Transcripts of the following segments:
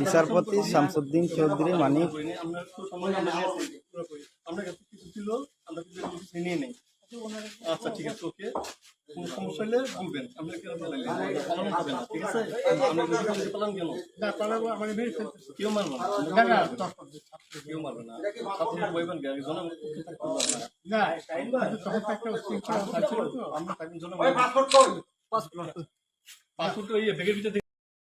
বিচারপতি শামসুদ্দিন চৌধুরী মানিক। আমরা কাছে কিছু ছিল আমরা কিছু নিয়ে নেই। আচ্ছা ঠিক আছে ওকে। কোনো সমস্যা হলে বলবেন। আমরা কেন পালাইলে হবে না ঠিক আছে? আমরা যদি পালান কেন কেউ মারবে না। কেউ মারবে না। বইবেন গাড়ি আমরা জন পাসপোর্ট ইয়ে ব্যাগের ভিতরে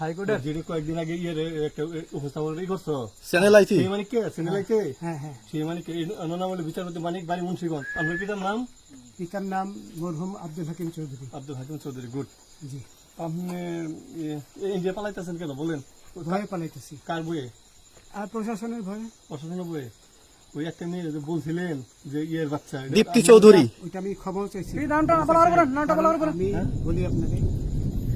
হাইকোর্টের? যেটা কয়েকদিন আগে একটা উপস্থাপন ই করছ? চ্যানেল আইটি সেই মানিক কে সিনেলাইতে হ্যাঁ হ্যাঁ। সেই মানিক কে নাম হলো বিচারপতি মানিক বাড়ি মুন্সিগঞ্জ। আপনার পিতার নাম? পিতার নাম মরহুম আব্দুল হাকিম চৌধুরী। আব্দুল হাকিম চৌধুরী গুড। জি। আপনি ইন্ডিয়া পালাইতেছেন কেন? বলেন। ভয়ে পালাইতেছি। কার বইয়ে আর প্রশাসনের ভয়ে। প্রশাসনের বইয়ে ওই একটা মেয়ে বলছিলেন যে ইয়ের বাচ্চা দীপ্তি চৌধুরী। ওইটা আমি ক্ষমাও চাইছি। নামটা বলা নামটা বলা আমি বলি আপনাকে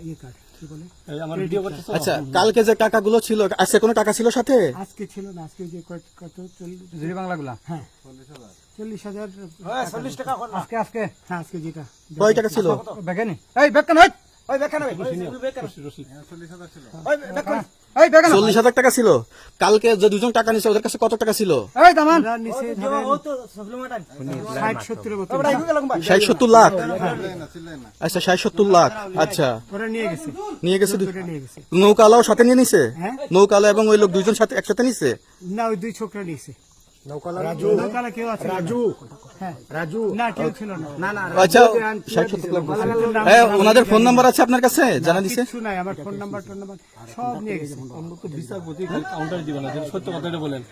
ইয়ে কার্ড কি বলে? এই আমার ভিডিও আচ্ছা কালকে যে টাকাগুলো ছিল আজকে কোনো টাকা ছিল সাথে? আজকে ছিল না আজকে যে কত কত চল্লিশ বাংলাগুলা। হ্যাঁ। চল্লিশ হাজার। চল্লিশ টাকা আজকে আজকে হ্যাঁ আজকে যেটা। কয় টাকা ছিল? বেগানি এই বেগান ওই। চল্লিশ হাজার টাকা ছিল। কালকে যে দুজন টাকা নিছে ওদের কাছে কত টাকা ছিল? ষাট সত্তর লাখ? আচ্ছা ষাট সত্তর লাখ। আচ্ছা। ওরা নিয়ে গেছে। নিয়ে গেছে দু- নিয়ে নৌকালাও সাথে নিয়ে নিছে? হ্যাঁ? নৌকালা এবং ওই লোক দুইজন সাথে একসাথে নিছে? না ওই দুই ছোকরা নিয়েছে রাজু নৌকালা কেউ আছে। রাজু। রাজু না কেউ ছিল না। না আচ্ছা। হ্যাঁ ওনাদের ফোন নাম্বার আছে আপনার কাছে? জানা দিছে? কিছু নাই আমার ফোন নাম্বার টোন নাম্বার সব নিয়ে গেছে। আমরা তো বিচারপতি খালি দিবেন না সত্য কথাটা বলেন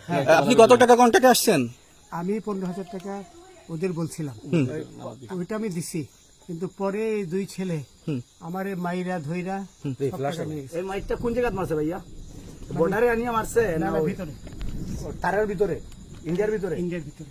আপনি কত টাকা কন্টাক্টে আসছেন? আমি পনেরো হাজার টাকা ওদের বলছিলাম। ওইটা আমি দিছি কিন্তু পরে দুই ছেলে আমার মাইরা ধইরা। এই মাইকটা কোন জায়গায় মারছে ভাইয়া? বর্ডারে আনিয়ে মারছে না, ভিতরে। তারের ভিতরে ইন্ডিয়ার ভিতরে? ইন্ডিয়ার ভিতরে।